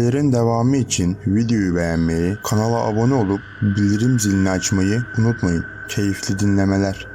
Hikayelerin devamı için videoyu beğenmeyi, kanala abone olup bildirim zilini açmayı unutmayın. Keyifli dinlemeler.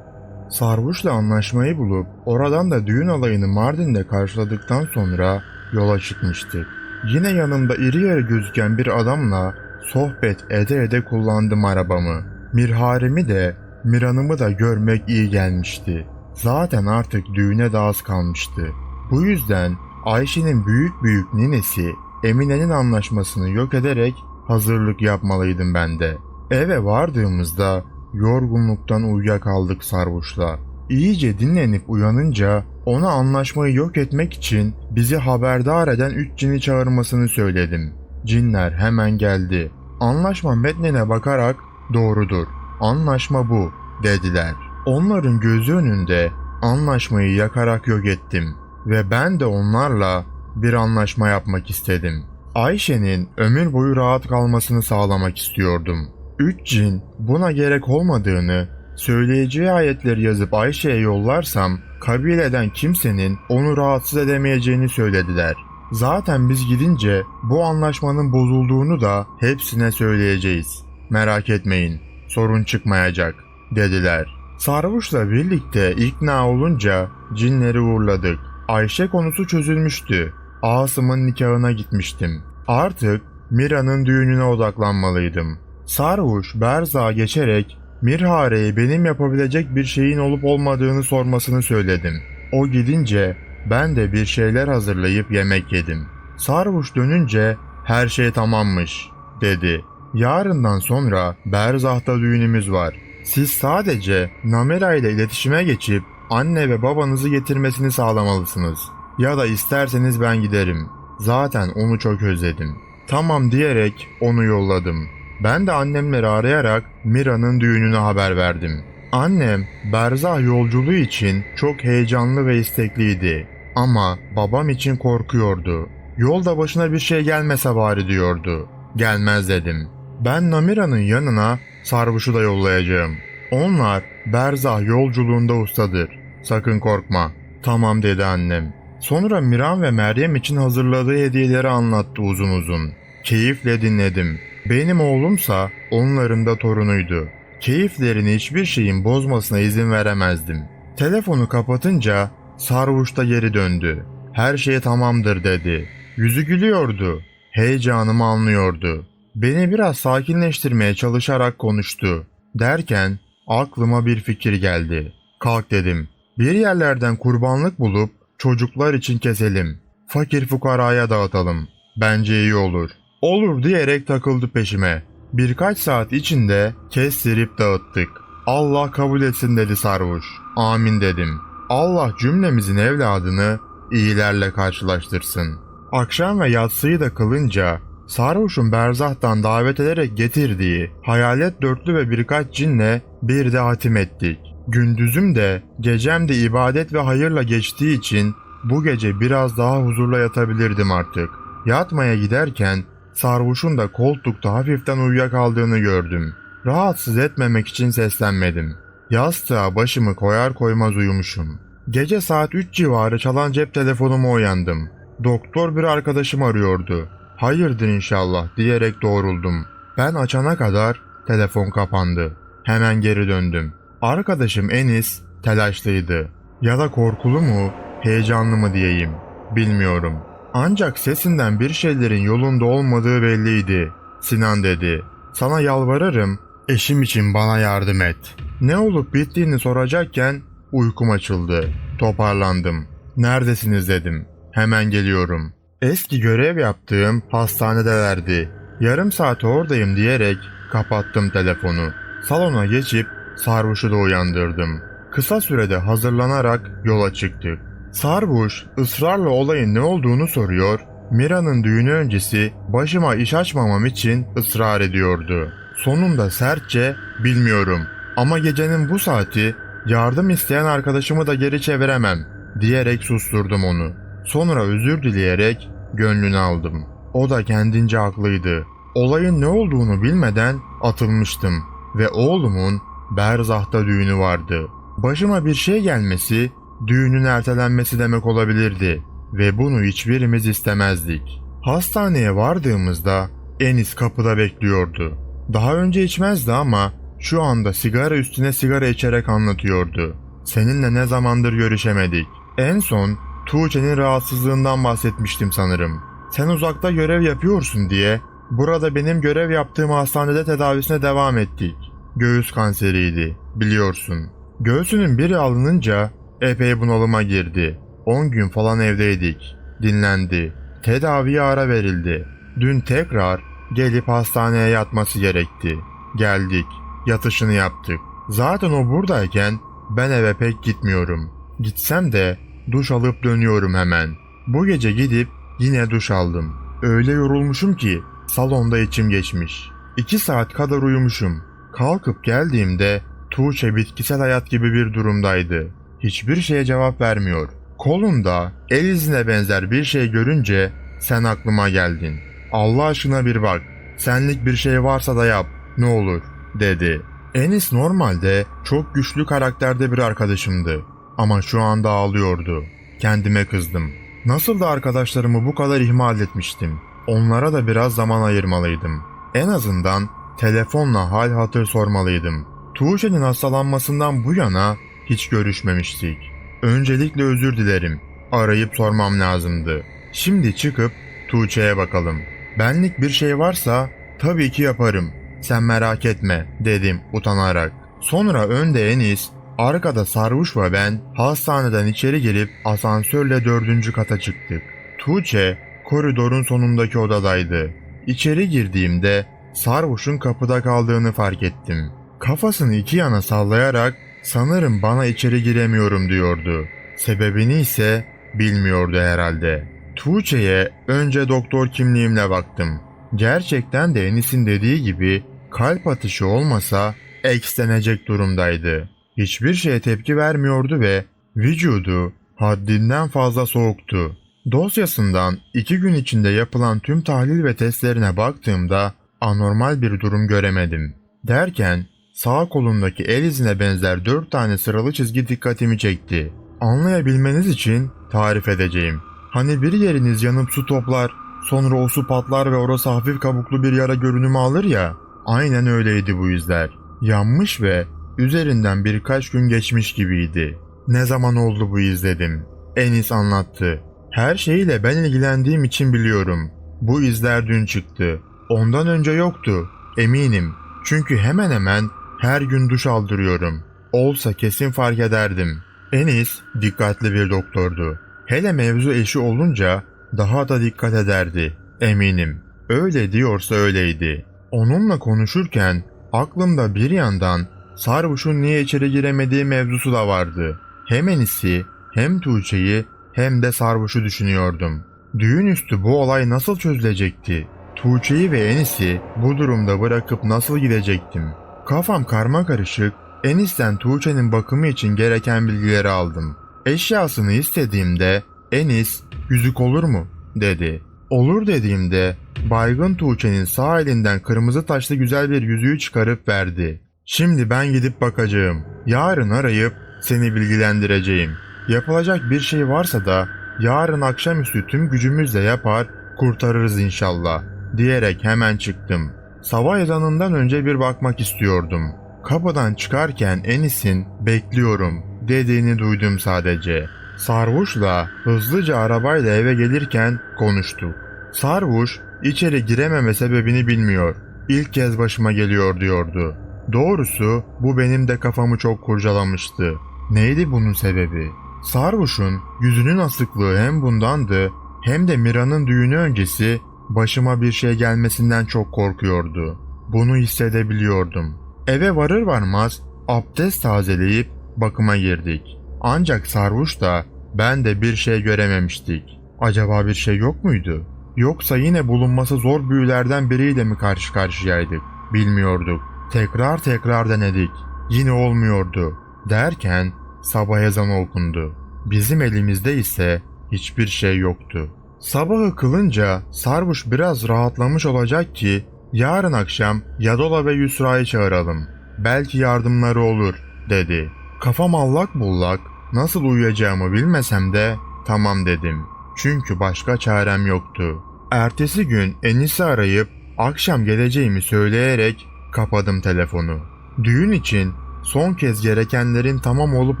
Sarhoş'la anlaşmayı bulup oradan da düğün alayını Mardin'de karşıladıktan sonra yola çıkmıştık. Yine yanımda iri yarı gözüken bir adamla sohbet ede ede kullandım arabamı. Mirharimi de Miran'ımı da görmek iyi gelmişti. Zaten artık düğüne de az kalmıştı. Bu yüzden Ayşe'nin büyük büyük ninesi Emine'nin anlaşmasını yok ederek hazırlık yapmalıydım ben de. Eve vardığımızda yorgunluktan uyuyakaldık sarhoşla. İyice dinlenip uyanınca ona anlaşmayı yok etmek için bizi haberdar eden üç cini çağırmasını söyledim. Cinler hemen geldi. Anlaşma metnine bakarak doğrudur. Anlaşma bu dediler. Onların gözü önünde anlaşmayı yakarak yok ettim ve ben de onlarla bir anlaşma yapmak istedim. Ayşe'nin ömür boyu rahat kalmasını sağlamak istiyordum. Üç cin buna gerek olmadığını, söyleyeceği ayetleri yazıp Ayşe'ye yollarsam kabileden kimsenin onu rahatsız edemeyeceğini söylediler. Zaten biz gidince bu anlaşmanın bozulduğunu da hepsine söyleyeceğiz. Merak etmeyin, sorun çıkmayacak, dediler. Sarhoş'la birlikte ikna olunca cinleri uğurladık. Ayşe konusu çözülmüştü. Asım'ın nikahına gitmiştim. Artık Mira'nın düğününe odaklanmalıydım. Sarhoş Berza'ya geçerek Mirhare'ye benim yapabilecek bir şeyin olup olmadığını sormasını söyledim. O gidince ben de bir şeyler hazırlayıp yemek yedim. Sarhoş dönünce her şey tamammış dedi. Yarından sonra Berzah'ta düğünümüz var. Siz sadece Namera ile iletişime geçip anne ve babanızı getirmesini sağlamalısınız. Ya da isterseniz ben giderim. Zaten onu çok özledim. Tamam diyerek onu yolladım. Ben de annemleri arayarak Mira'nın düğününe haber verdim. Annem Berzah yolculuğu için çok heyecanlı ve istekliydi. Ama babam için korkuyordu. Yolda başına bir şey gelmese bari diyordu. Gelmez dedim. Ben Namira'nın yanına Sarvuş'u da yollayacağım. Onlar Berzah yolculuğunda ustadır. Sakın korkma. Tamam dedi annem. Sonra Miran ve Meryem için hazırladığı hediyeleri anlattı uzun uzun. Keyifle dinledim. Benim oğlumsa onların da torunuydu. Keyiflerini hiçbir şeyin bozmasına izin veremezdim. Telefonu kapatınca Sarvuş da geri döndü. Her şey tamamdır dedi. Yüzü gülüyordu. Heyecanımı anlıyordu. Beni biraz sakinleştirmeye çalışarak konuştu. Derken aklıma bir fikir geldi. Kalk dedim. Bir yerlerden kurbanlık bulup çocuklar için keselim. Fakir fukaraya dağıtalım. Bence iyi olur. Olur diyerek takıldı peşime. Birkaç saat içinde kestirip dağıttık. Allah kabul etsin dedi sarhoş. Amin dedim. Allah cümlemizin evladını iyilerle karşılaştırsın. Akşam ve yatsıyı da kılınca Sarhoş'un Berzah'tan davet ederek getirdiği hayalet dörtlü ve birkaç cinle bir de hatim ettik. Gündüzüm de gecem de ibadet ve hayırla geçtiği için bu gece biraz daha huzurla yatabilirdim artık. Yatmaya giderken sarhoşun da koltukta hafiften uyuyakaldığını gördüm. Rahatsız etmemek için seslenmedim. Yastığa başımı koyar koymaz uyumuşum. Gece saat 3 civarı çalan cep telefonuma uyandım. Doktor bir arkadaşım arıyordu. Hayırdır inşallah diyerek doğruldum. Ben açana kadar telefon kapandı. Hemen geri döndüm. Arkadaşım Enis telaşlıydı. Ya da korkulu mu, heyecanlı mı diyeyim. Bilmiyorum. Ancak sesinden bir şeylerin yolunda olmadığı belliydi. Sinan dedi. Sana yalvarırım, eşim için bana yardım et. Ne olup bittiğini soracakken uykum açıldı. Toparlandım. Neredesiniz dedim. Hemen geliyorum. Eski görev yaptığım hastanedelerdi. Yarım saat oradayım diyerek kapattım telefonu. Salona geçip Sarvuş'u da uyandırdım. Kısa sürede hazırlanarak yola çıktık. Sarvuş ısrarla olayın ne olduğunu soruyor, Mira'nın düğünü öncesi başıma iş açmamam için ısrar ediyordu. Sonunda sertçe bilmiyorum ama gecenin bu saati yardım isteyen arkadaşımı da geri çeviremem diyerek susturdum onu. Sonra özür dileyerek gönlünü aldım. O da kendince haklıydı. Olayın ne olduğunu bilmeden atılmıştım ve oğlumun Berzah'ta düğünü vardı. Başıma bir şey gelmesi, düğünün ertelenmesi demek olabilirdi ve bunu hiçbirimiz istemezdik. Hastaneye vardığımızda Enis kapıda bekliyordu. Daha önce içmezdi ama şu anda sigara üstüne sigara içerek anlatıyordu. Seninle ne zamandır görüşemedik. En son Tuğçe'nin rahatsızlığından bahsetmiştim sanırım. Sen uzakta görev yapıyorsun diye burada benim görev yaptığım hastanede tedavisine devam ettik. Göğüs kanseriydi, biliyorsun. Göğsünün biri alınınca epey bunalıma girdi. 10 gün falan evdeydik. Dinlendi. Tedaviye ara verildi. Dün tekrar gelip hastaneye yatması gerekti. Geldik. Yatışını yaptık. Zaten o buradayken ben eve pek gitmiyorum. Gitsem de duş alıp dönüyorum hemen. Bu gece gidip yine duş aldım. Öyle yorulmuşum ki salonda içim geçmiş. İki saat kadar uyumuşum. Kalkıp geldiğimde Tuğçe bitkisel hayat gibi bir durumdaydı. Hiçbir şeye cevap vermiyor. Kolunda el izine benzer bir şey görünce sen aklıma geldin. Allah aşkına bir bak. Senlik bir şey varsa da yap. Ne olur dedi. Enis normalde çok güçlü karakterde bir arkadaşımdı. Ama şu anda ağlıyordu. Kendime kızdım. Nasıl da arkadaşlarımı bu kadar ihmal etmiştim. Onlara da biraz zaman ayırmalıydım. En azından telefonla hal hatır sormalıydım. Tuğçe'nin hastalanmasından bu yana hiç görüşmemiştik. Öncelikle özür dilerim. Arayıp sormam lazımdı. Şimdi çıkıp Tuğçe'ye bakalım. Benlik bir şey varsa tabii ki yaparım. Sen merak etme dedim utanarak. Sonra önde Enis, arkada Sarvuş ve ben hastaneden içeri girip asansörle dördüncü kata çıktık. Tuğçe koridorun sonundaki odadaydı. İçeri girdiğimde Sarvuş'un kapıda kaldığını fark ettim. Kafasını iki yana sallayarak sanırım bana içeri giremiyorum diyordu. Sebebini ise bilmiyordu herhalde. Tuğçe'ye önce doktor kimliğimle baktım. Gerçekten de Enis'in dediği gibi kalp atışı olmasa ekslenecek durumdaydı. Hiçbir şeye tepki vermiyordu ve vücudu haddinden fazla soğuktu. Dosyasından iki gün içinde yapılan tüm tahlil ve testlerine baktığımda anormal bir durum göremedim. Derken sağ kolundaki el izine benzer dört tane sıralı çizgi dikkatimi çekti. Anlayabilmeniz için tarif edeceğim. Hani bir yeriniz yanıp su toplar, sonra o su patlar ve orası hafif kabuklu bir yara görünümü alır ya. Aynen öyleydi bu izler. Yanmış ve üzerinden birkaç gün geçmiş gibiydi. Ne zaman oldu bu iz dedim. Enis anlattı. Her şeyiyle ben ilgilendiğim için biliyorum. Bu izler dün çıktı. Ondan önce yoktu. Eminim. Çünkü hemen hemen her gün duş aldırıyorum. Olsa kesin fark ederdim. Enis dikkatli bir doktordu. Hele mevzu eşi olunca daha da dikkat ederdi. Eminim. Öyle diyorsa öyleydi. Onunla konuşurken aklımda bir yandan Sarvuş'un niye içeri giremediği mevzusu da vardı. Hem Enis'i hem Tuğçe'yi hem de Sarvuş'u düşünüyordum. Düğün üstü bu olay nasıl çözülecekti? Tuğçe'yi ve Enis'i bu durumda bırakıp nasıl gidecektim? Kafam karma karışık, Enis'ten Tuğçe'nin bakımı için gereken bilgileri aldım. Eşyasını istediğimde Enis yüzük olur mu dedi. Olur dediğimde baygın Tuğçe'nin sağ elinden kırmızı taşlı güzel bir yüzüğü çıkarıp verdi. Şimdi ben gidip bakacağım. Yarın arayıp seni bilgilendireceğim. Yapılacak bir şey varsa da yarın akşamüstü tüm gücümüzle yapar kurtarırız inşallah diyerek hemen çıktım. Sabah ezanından önce bir bakmak istiyordum. Kapıdan çıkarken Enis'in bekliyorum dediğini duydum sadece. Sarvuş'la hızlıca arabayla eve gelirken konuştuk. Sarvuş içeri girememe sebebini bilmiyor. İlk kez başıma geliyor diyordu. Doğrusu bu benim de kafamı çok kurcalamıştı. Neydi bunun sebebi? Sarvuş'un yüzünün asıklığı hem bundandı hem de Mira'nın düğünü öncesi başıma bir şey gelmesinden çok korkuyordu. Bunu hissedebiliyordum. Eve varır varmaz abdest tazeleyip bakıma girdik. Ancak Sarvuş da ben de bir şey görememiştik. Acaba bir şey yok muydu? Yoksa yine bulunması zor büyülerden biriyle mi karşı karşıyaydık? Bilmiyorduk. Tekrar tekrar denedik. Yine olmuyordu. Derken sabah ezanı okundu. Bizim elimizde ise hiçbir şey yoktu. Sabahı kılınca Sarvuş biraz rahatlamış olacak ki yarın akşam Yadola ve Yusra'yı çağıralım. Belki yardımları olur dedi. Kafam allak bullak, nasıl uyuyacağımı bilmesem de tamam dedim. Çünkü başka çarem yoktu. Ertesi gün Enis'i arayıp akşam geleceğimi söyleyerek kapadım telefonu. Düğün için son kez gerekenlerin tamam olup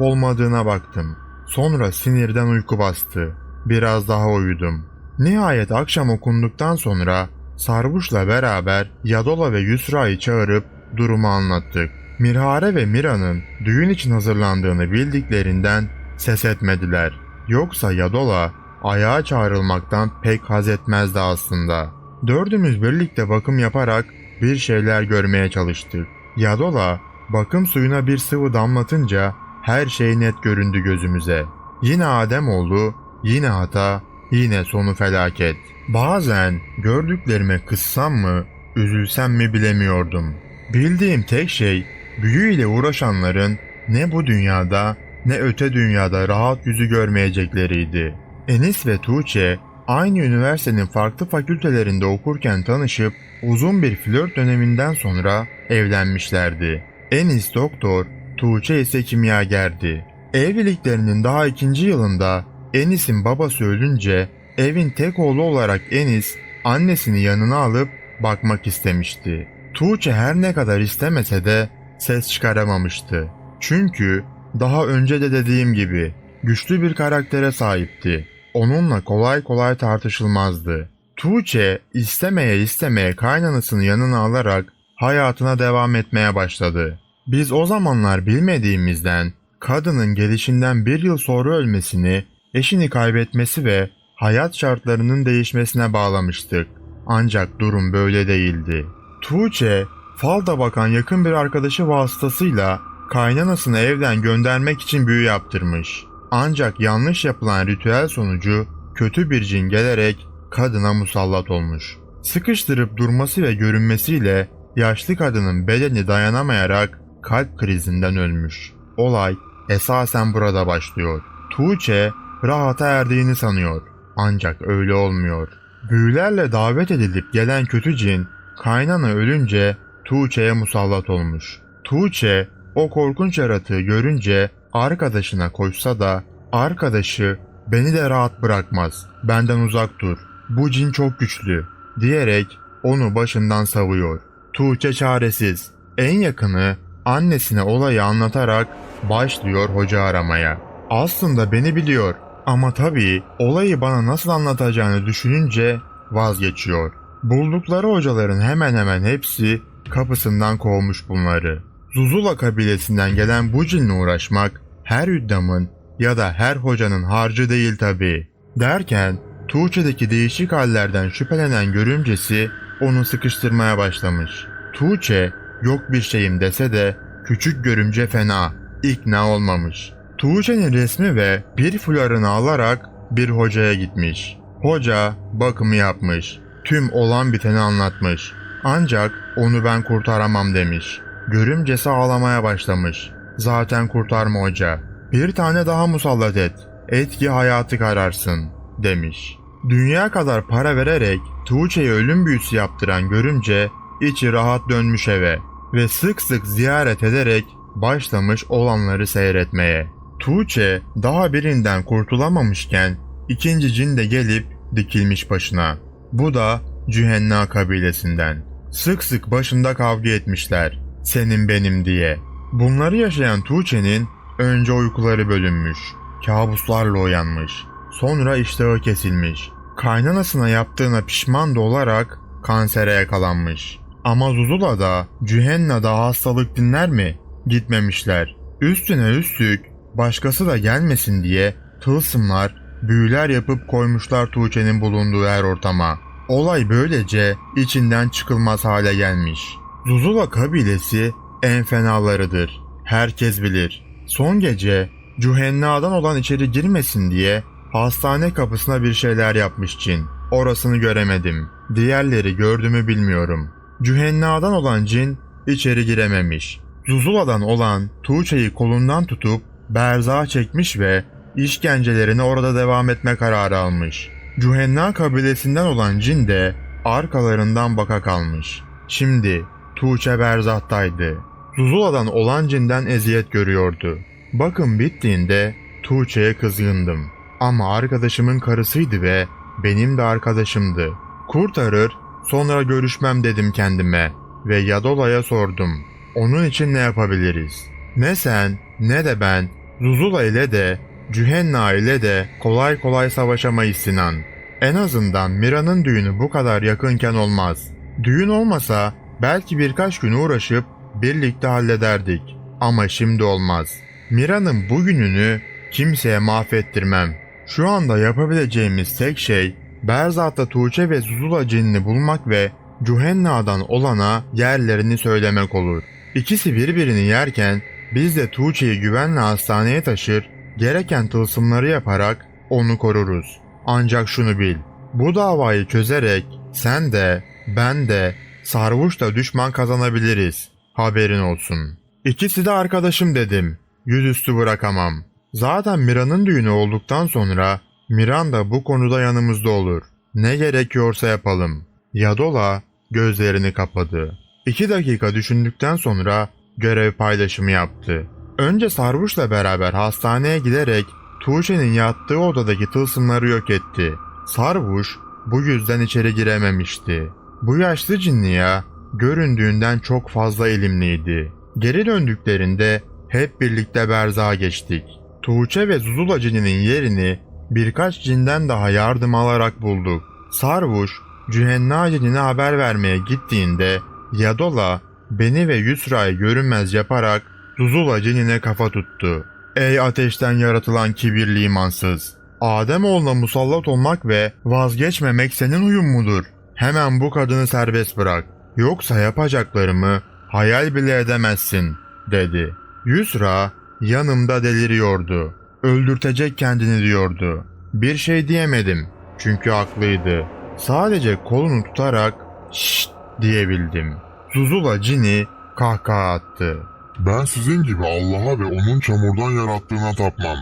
olmadığına baktım. Sonra sinirden uyku bastı. Biraz daha uyudum. Nihayet akşam okunduktan sonra Sarbuş'la beraber Yadola ve Yusra'yı çağırıp durumu anlattık. Mirhare ve Mira'nın düğün için hazırlandığını bildiklerinden ses etmediler. Yoksa Yadola ayağa çağrılmaktan pek haz etmezdi aslında. Dördümüz birlikte bakım yaparak bir şeyler görmeye çalıştık. Yadola bakım suyuna bir sıvı damlatınca her şey net göründü gözümüze. Yine Adem oldu, yine hata, yine sonu felaket. Bazen gördüklerime kızsam mı, üzülsem mi bilemiyordum. Bildiğim tek şey büyüyle uğraşanların ne bu dünyada ne öte dünyada rahat yüzü görmeyecekleriydi. Enis ve Tuğçe aynı üniversitenin farklı fakültelerinde okurken tanışıp uzun bir flört döneminden sonra evlenmişlerdi. Enis doktor, Tuğçe ise kimyagerdi. Evliliklerinin daha ikinci yılında Enis'in babası ölünce evin tek oğlu olarak Enis annesini yanına alıp bakmak istemişti. Tuğçe her ne kadar istemese de ses çıkaramamıştı. Çünkü daha önce de dediğim gibi güçlü bir karaktere sahipti. Onunla kolay kolay tartışılmazdı. Tuğçe istemeye istemeye kaynanasını yanına alarak hayatına devam etmeye başladı. Biz o zamanlar bilmediğimizden kadının gelişinden bir yıl sonra ölmesini, eşini kaybetmesi ve hayat şartlarının değişmesine bağlamıştık. Ancak durum böyle değildi. Tuğçe, falda bakan yakın bir arkadaşı vasıtasıyla kaynanasını evden göndermek için büyü yaptırmış. Ancak yanlış yapılan ritüel sonucu kötü bir cin gelerek kadına musallat olmuş. Sıkıştırıp durması ve görünmesiyle yaşlı kadının bedeni dayanamayarak kalp krizinden ölmüş. Olay esasen burada başlıyor. Tuğçe rahata erdiğini sanıyor. Ancak öyle olmuyor. Büyülerle davet edilip gelen kötü cin kaynana ölünce Tuğçe'ye musallat olmuş. Tuğçe o korkunç yaratığı görünce arkadaşına koşsa da arkadaşı beni de rahat bırakmaz. Benden uzak dur. Bu cin çok güçlü diyerek onu başından savuyor. Tuğçe çaresiz. En yakını annesine olayı anlatarak başlıyor hoca aramaya. Aslında beni biliyor ama tabii olayı bana nasıl anlatacağını düşününce vazgeçiyor. Buldukları hocaların hemen hemen hepsi kapısından kovmuş bunları. Zuzula kabilesinden gelen bu cinle uğraşmak her üddamın ya da her hocanın harcı değil tabii. Derken Tuğçe'deki değişik hallerden şüphelenen görümcesi onu sıkıştırmaya başlamış. Tuğçe yok bir şeyim dese de küçük görümce fena, ikna olmamış. Tuğçe'nin resmi ve bir fularını alarak bir hocaya gitmiş. Hoca bakımı yapmış. Tüm olan biteni anlatmış. Ancak onu ben kurtaramam demiş. Görümcesi ağlamaya başlamış. Zaten kurtarma hoca. Bir tane daha musallat et. Etki hayatı kararsın demiş. Dünya kadar para vererek Tuğçe'ye ölüm büyüsü yaptıran görümce içi rahat dönmüş eve ve sık sık ziyaret ederek başlamış olanları seyretmeye. Tuğçe daha birinden kurtulamamışken ikinci cin de gelip dikilmiş başına. Bu da Cühenna kabilesinden. Sık sık başında kavga etmişler. Senin benim diye. Bunları yaşayan Tuğçe'nin önce uykuları bölünmüş. Kabuslarla uyanmış. Sonra iştahı kesilmiş. Kaynanasına yaptığına pişman da olarak kansere yakalanmış. Ama Zuzula'da, Cühenna'da hastalık dinler mi? Gitmemişler. Üstüne üstlük başkası da gelmesin diye tılsımlar, büyüler yapıp koymuşlar Tuğçe'nin bulunduğu her ortama. Olay böylece içinden çıkılmaz hale gelmiş. Zuzula kabilesi en fenalarıdır. Herkes bilir. Son gece Cühenna'dan olan içeri girmesin diye hastane kapısına bir şeyler yapmış cin. Orasını göremedim. Diğerleri gördü bilmiyorum. Cühenna'dan olan cin içeri girememiş. Zuzula'dan olan Tuğçe'yi kolundan tutup berzağa çekmiş ve işkencelerini orada devam etme kararı almış. Cühenna kabilesinden olan cin de arkalarından baka kalmış. Şimdi Tuğçe berzahtaydı. Zuzula'dan olan cinden eziyet görüyordu. Bakım bittiğinde Tuğçe'ye kızgındım. Ama arkadaşımın karısıydı ve benim de arkadaşımdı. Kurtarır, sonra görüşmem dedim kendime ve Yadola'ya sordum. Onun için ne yapabiliriz? Ne sen ne de ben Zuzula ile de Cühenna ile de kolay kolay savaşamayız Sinan. En azından Mira'nın düğünü bu kadar yakınken olmaz. Düğün olmasa belki birkaç gün uğraşıp birlikte hallederdik. Ama şimdi olmaz. Mira'nın bugününü kimseye mahvettirmem. Şu anda yapabileceğimiz tek şey Berzat'ta Tuğçe ve Zuzula cinini bulmak ve Cuhenna'dan olana yerlerini söylemek olur. İkisi birbirini yerken biz de Tuğçe'yi güvenle hastaneye taşır, gereken tılsımları yaparak onu koruruz. Ancak şunu bil, bu davayı çözerek sen de, ben de, Sarvuş da düşman kazanabiliriz. Haberin olsun. İkisi de arkadaşım dedim. Yüzüstü bırakamam. Zaten Mira'nın düğünü olduktan sonra Miran da bu konuda yanımızda olur. Ne gerekiyorsa yapalım. Yadola gözlerini kapadı. İki dakika düşündükten sonra görev paylaşımı yaptı. Önce Sarvuş'la beraber hastaneye giderek Tuğçe'nin yattığı odadaki tılsımları yok etti. Sarvuş bu yüzden içeri girememişti. Bu yaşlı cinniya göründüğünden çok fazla ilimliydi. Geri döndüklerinde hep birlikte Berza'ya geçtik. Tuğçe ve Zuzula cininin yerini birkaç cinden daha yardım alarak bulduk. Sarvuş, Cühenna cinine haber vermeye gittiğinde Yadola beni ve Yusra'yı görünmez yaparak Zuzula cinine kafa tuttu. Ey ateşten yaratılan kibirli imansız! Ademoğluna musallat olmak ve vazgeçmemek senin huyun mudur? Hemen bu kadını serbest bırak. Yoksa yapacaklarımı hayal bile edemezsin, dedi. Yusra yanımda deliriyordu. Öldürtecek kendini diyordu. Bir şey diyemedim. Çünkü haklıydı. Sadece kolunu tutarak şşt diyebildim. Zuzula cini kahkaha attı. Ben sizin gibi Allah'a ve onun çamurdan yarattığına tapmam.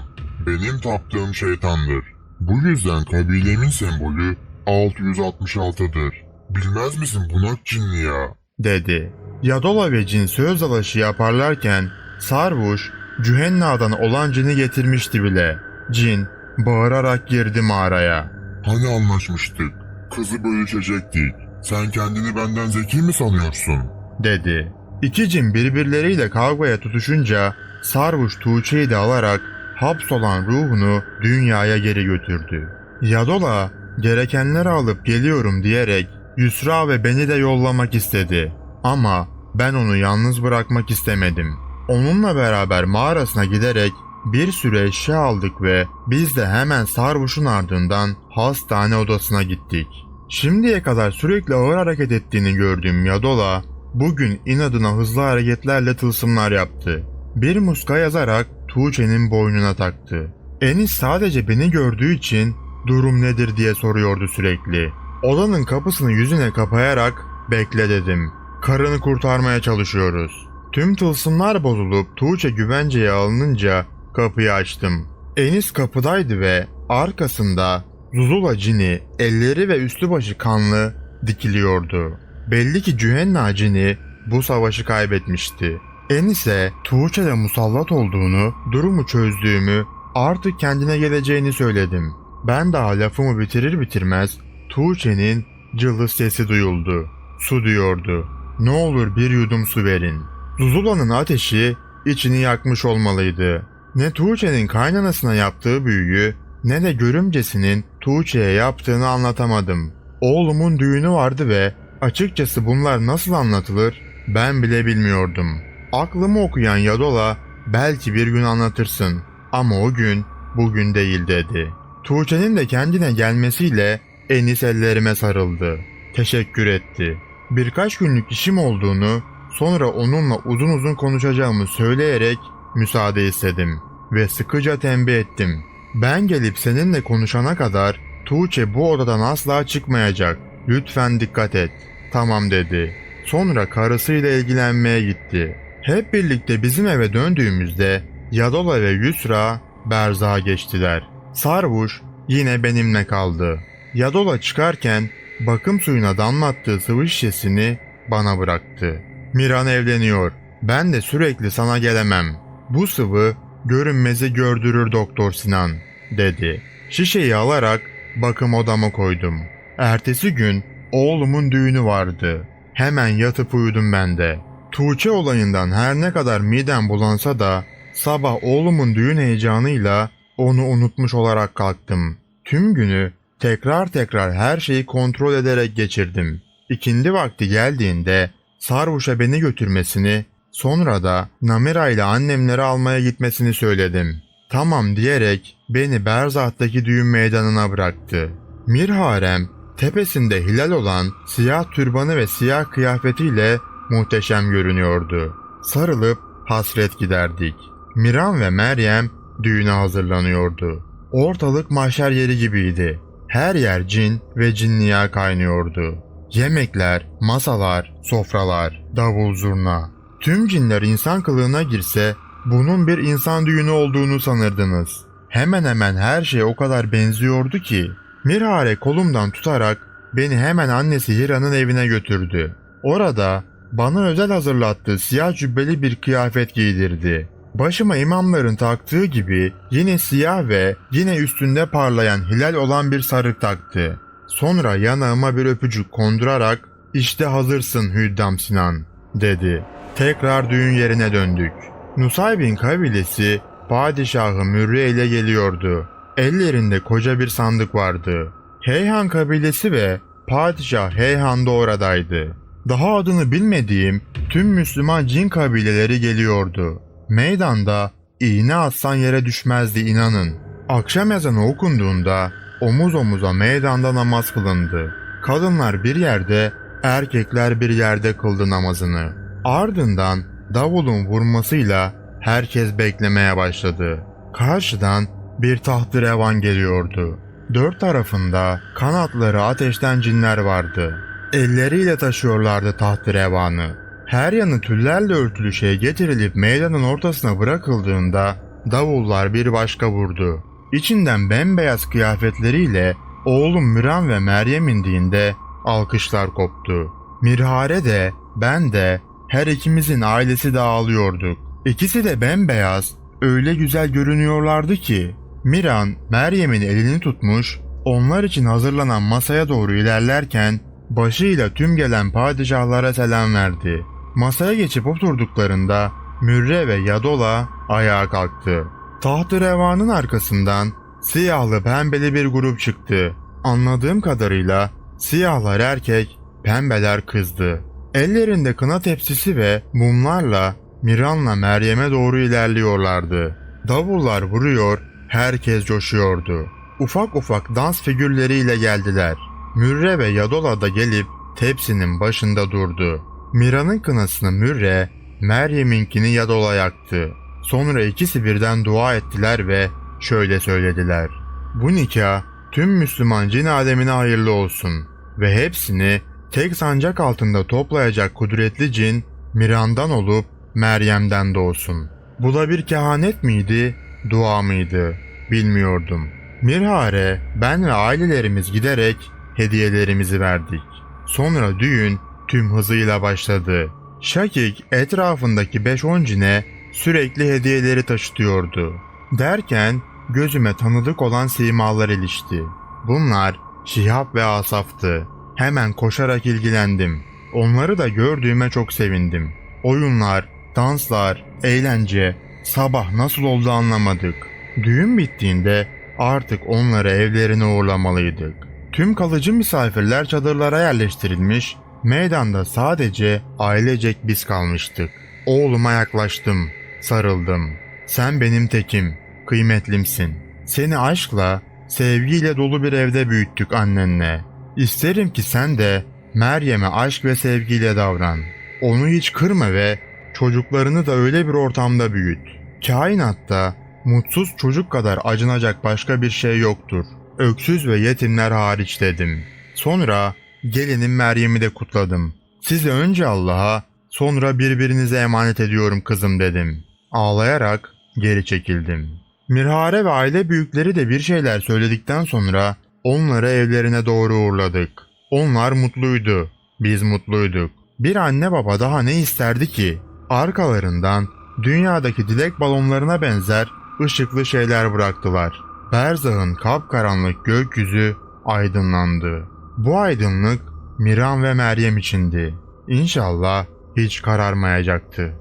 Benim taptığım şeytandır. Bu yüzden kabilemin sembolü 666'dır. Bilmez misin bunak cinli ya? dedi. Yadola ve cin söz dalaşı yaparlarken Sarvuş Cühenna'dan olan cini getirmişti bile. Cin bağırarak girdi mağaraya. Hani anlaşmıştık? Kızı bölüşecektik. Sen kendini benden zeki mi sanıyorsun? dedi. İki cin birbirleriyle kavgaya tutuşunca Sarvuş Tuğçe'yi de alarak hapsolan ruhunu dünyaya geri götürdü. Yadola gerekenleri alıp geliyorum diyerek Yusra ve beni de yollamak istedi. Ama ben onu yalnız bırakmak istemedim. Onunla beraber mağarasına giderek bir sürü eşya aldık ve biz de hemen Sarvuş'un ardından hastane odasına gittik. Şimdiye kadar sürekli ağır hareket ettiğini gördüğüm Yadola bugün inadına hızlı hareketlerle tılsımlar yaptı. Bir muska yazarak Tuğçe'nin boynuna taktı. Enis sadece beni gördüğü için durum nedir diye soruyordu sürekli. Odanın kapısını yüzüne kapayarak bekle dedim. Karını kurtarmaya çalışıyoruz. Tüm tılsımlar bozulup Tuğçe güvenceye alınınca kapıyı açtım. Enis kapıdaydı ve arkasında Zuzula cini elleri ve üstü başı kanlı dikiliyordu. Belli ki Cühenna cini bu savaşı kaybetmişti. Enis'e Tuğçe'de musallat olduğunu, durumu çözdüğümü, artık kendine geleceğini söyledim. Ben daha lafımı bitirir bitirmez Tuğçe'nin cılız sesi duyuldu. Su diyordu. Ne olur bir yudum su verin. Zuzula'nın ateşi içini yakmış olmalıydı. Ne Tuğçe'nin kaynanasına yaptığı büyüyü ne de görümcesinin Tuğçe'ye yaptığını anlatamadım. Oğlumun düğünü vardı ve açıkçası bunlar nasıl anlatılır ben bile bilmiyordum. Aklımı okuyan Yadola belki bir gün anlatırsın ama o gün bugün değil dedi. Tuğçe'nin de kendine gelmesiyle Enis ellerime sarıldı. Teşekkür etti. Birkaç günlük işim olduğunu sonra onunla uzun uzun konuşacağımı söyleyerek müsaade istedim ve sıkıca tembih ettim. Ben gelip seninle konuşana kadar Tuğçe bu odadan asla çıkmayacak. Lütfen dikkat et. Tamam dedi. Sonra karısıyla ilgilenmeye gitti. Hep birlikte bizim eve döndüğümüzde Yadola ve Yusra Berza'ya geçtiler. Sarvuş yine benimle kaldı. Yadola çıkarken bakım suyuna damlattığı sıvı şişesini bana bıraktı. Miran evleniyor. Ben de sürekli sana gelemem. Bu sıvı görünmezi gördürür Doktor Sinan, dedi. Şişeyi alarak bakım odama koydum. Ertesi gün oğlumun düğünü vardı. Hemen yatıp uyudum ben de. Tuğçe olayından her ne kadar midem bulansa da sabah oğlumun düğün heyecanıyla onu unutmuş olarak kalktım. Tüm günü tekrar tekrar her şeyi kontrol ederek geçirdim. İkindi vakti geldiğinde Sarvuş'a beni götürmesini, sonra da Namira ile annemleri almaya gitmesini söyledim. Tamam diyerek beni Berzah'taki düğün meydanına bıraktı. Mirharem tepesinde hilal olan siyah türbanı ve siyah kıyafetiyle muhteşem görünüyordu. Sarılıp hasret giderdik. Miran ve Meryem düğüne hazırlanıyordu. Ortalık mahşer yeri gibiydi. Her yer cin ve cinliya kaynıyordu. Yemekler, masalar, sofralar, davul zurna. Tüm cinler insan kılığına girse bunun bir insan düğünü olduğunu sanırdınız. Hemen hemen her şey o kadar benziyordu ki Mirhare kolumdan tutarak beni hemen annesi Hira'nın evine götürdü. Orada bana özel hazırlattığı siyah cübbeli bir kıyafet giydirdi. Başıma imamların taktığı gibi yine siyah ve yine üstünde parlayan hilal olan bir sarık taktı. Sonra yanağıma bir öpücük kondurarak işte hazırsın Hüddam Sinan dedi. Tekrar düğün yerine döndük. Nusaybin kabilesi padişahı Mürre ile geliyordu. Ellerinde koca bir sandık vardı. Heyhan kabilesi ve padişah Heyhan da oradaydı. Daha adını bilmediğim tüm Müslüman cin kabileleri geliyordu. Meydanda iğne atsan yere düşmezdi inanın. Akşam ezanı okunduğunda omuz omuza meydanda namaz kılındı. Kadınlar bir yerde, erkekler bir yerde kıldı namazını. Ardından davulun vurmasıyla herkes beklemeye başladı. Karşıdan bir tahtı revan geliyordu. Dört tarafında kanatları ateşten cinler vardı. Elleriyle taşıyorlardı tahtı revanı. Her yanı tüllerle örtülü şey getirilip meydanın ortasına bırakıldığında davullar bir başka vurdu. İçinden bembeyaz kıyafetleriyle oğlum Miran ve Meryem indiğinde alkışlar koptu. Mirhare de ben de her ikimizin ailesi de ağlıyorduk. İkisi de bembeyaz, öyle güzel görünüyorlardı ki. Miran, Meryem'in elini tutmuş, onlar için hazırlanan masaya doğru ilerlerken başıyla tüm gelen padişahlara selam verdi. Masaya geçip oturduklarında Mürre ve Yadola ayağa kalktı. Taht-ı revanın arkasından siyahlı pembeli bir grup çıktı. Anladığım kadarıyla siyahlar erkek, pembeler kızdı. Ellerinde kına tepsisi ve mumlarla Miran'la Meryem'e doğru ilerliyorlardı. Davullar vuruyor, herkes coşuyordu. Ufak ufak dans figürleriyle geldiler. Mürre ve Yadola da gelip tepsinin başında durdu. Mira'nın kınasını Mürre, Meryem'inkini Yadola yaktı. Sonra ikisi birden dua ettiler ve şöyle söylediler. Bu nikah tüm Müslüman cin alemine hayırlı olsun ve hepsini tek sancak altında toplayacak kudretli cin Miran'dan olup Meryem'den doğsun. Bu da bir kehanet miydi, dua mıydı bilmiyordum. Mirhare, ben ve ailelerimiz giderek hediyelerimizi verdik. Sonra düğün tüm hızıyla başladı. Şakik etrafındaki 5-10 cine sürekli hediyeleri taşıtıyordu. Derken gözüme tanıdık olan simalar ilişti. Bunlar Şihab ve Asaf'tı. Hemen koşarak ilgilendim. Onları da gördüğüme çok sevindim. Oyunlar, danslar, eğlence, sabah nasıl oldu anlamadık. Düğün bittiğinde artık onları evlerine uğurlamalıydık. Tüm kalıcı misafirler çadırlara yerleştirilmiş, meydanda sadece ailecek biz kalmıştık. Oğluma yaklaştım, sarıldım. Sen benim tekim, kıymetlimsin. Seni aşkla, sevgiyle dolu bir evde büyüttük annenle. İsterim ki sen de Meryem'e aşk ve sevgiyle davran. Onu hiç kırma ve çocuklarını da öyle bir ortamda büyüt. Kainatta mutsuz çocuk kadar acınacak başka bir şey yoktur. Öksüz ve yetimler hariç dedim. Sonra gelinim Meryem'i de kutladım. Sizi önce Allah'a sonra birbirinize emanet ediyorum kızım dedim. Ağlayarak geri çekildim. Mirhare ve aile büyükleri de bir şeyler söyledikten sonra onları evlerine doğru uğurladık. Onlar mutluydu. Biz mutluyduk. Bir anne baba daha ne isterdi ki? Arkalarından dünyadaki dilek balonlarına benzer ışıklı şeyler bıraktılar. Berzah'ın kapkaranlık gökyüzü aydınlandı. Bu aydınlık Miran ve Meryem içindi. İnşallah hiç kararmayacaktı.